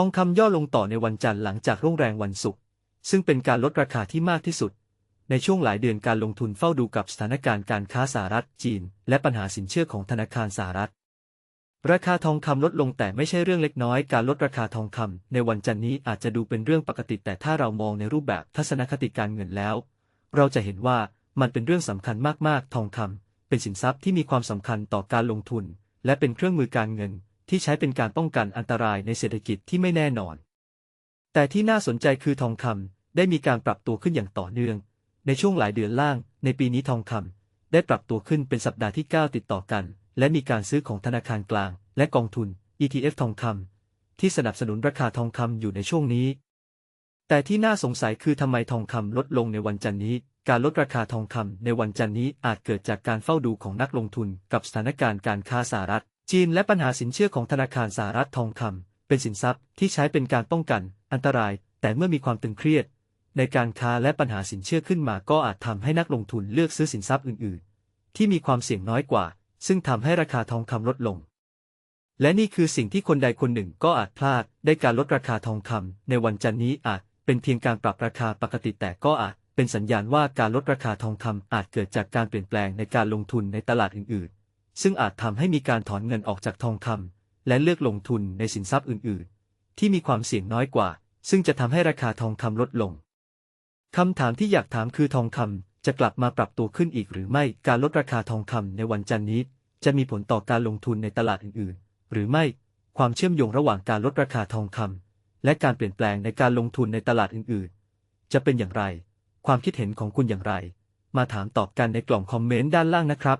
ทองคำย่อลงต่อในวันจันทร์หลังจากร่วงแรงวันศุกร์ซึ่งเป็นการลดราคาที่มากที่สุด ในช่วงหลายเดือนการลงทุนเฝ้าดูกับสถานการณ์การค้าสหรัฐจีน และปัญหาสินเชื่อของธนาคารสหรัฐ ราคาทองคำลดลงแต่ไม่ใช่เรื่องเล็กน้อย การลดราคาทองคำในวันจันทร์นี้อาจจะดูเป็นเรื่องปกติ แต่ถ้าเรามองในรูปแบบทัศนคติการเงินแล้ว เราจะเห็นว่ามันเป็นเรื่องสำคัญมากๆ ทองคำเป็นสินทรัพย์ที่มีความสำคัญต่อการลงทุน และเป็นเครื่องมือการเงิน ที่ใช้เป็นการป้องกันอันตรายในเศรษฐกิจที่ไม่แน่นอน แต่ที่น่าสนใจคือทองคำได้มีการปรับตัวขึ้นอย่างต่อเนื่อง ในช่วงหลายเดือนล่าง ในปีนี้ทองคำได้ปรับตัวขึ้นเป็นสัปดาห์ที่ 9 ติดต่อกัน และมีการซื้อของธนาคารกลาง และกองทุน ETF ทองคำที่สนับสนุนราคาทองคำอยู่ในช่วงนี้ แต่ที่น่าสงสัยคือทำไมทองคำลดลงในวันจันทร์นี้การลดราคาทองคำในวันจันทร์นี้อาจเกิดจากการเฝ้าดูของนักลงทุนกับสถานการณ์การค้าสหรัฐ จีนและปัญหาสินเชื่อของธนาคารสหรัฐทองคำเป็นสินทรัพย์ที่ใช้เป็นการป้องกัน อันตราย แต่เมื่อมีความตึงเครียด ในการค้าและปัญหาสินเชื่อขึ้นมาก็อาจทำให้นักลงทุนเลือกซื้อสินทรัพย์อื่น ๆ ที่มีความเสี่ยงน้อยกว่า ซึ่งทำให้ราคาทองคำลดลง และนี่คือสิ่งที่คนใดคนหนึ่งก็อาจพลาด ได้การลดราคาทองคำในวันจันทร์นี้อาจเป็นเพียงการปรับราคาปกติแต่ก็อาจเป็นสัญญาณว่าการลดราคาทองคำอาจเกิดจากการเปลี่ยนแปลงในการลงทุนในตลาดอื่นๆ ซึ่งอาจทำให้มีการถอนเงินออกจากทองคำและเลือกลงทุนในสินทรัพย์อื่น ๆ ที่มีความเสี่ยงน้อยกว่า ซึ่งจะทำให้ราคาทองคำลดลงคำถามที่อยากถามคือทองคำจะกลับมาปรับตัวขึ้นอีกหรือไม่การลดราคาทองคำในวันจันทร์นี้ จะมีผลต่อการลงทุนในตลาดอื่น ๆ หรือไม่ความเชื่อมโยงระหว่างการลดราคาทองคำและการเปลี่ยนแปลงในการลงทุนในตลาดอื่น ๆ จะเป็นอย่างไร ความคิดเห็นของคุณอย่างไร มาถามตอบกันในกล่องคอมเมนต์ด้านล่างนะครับ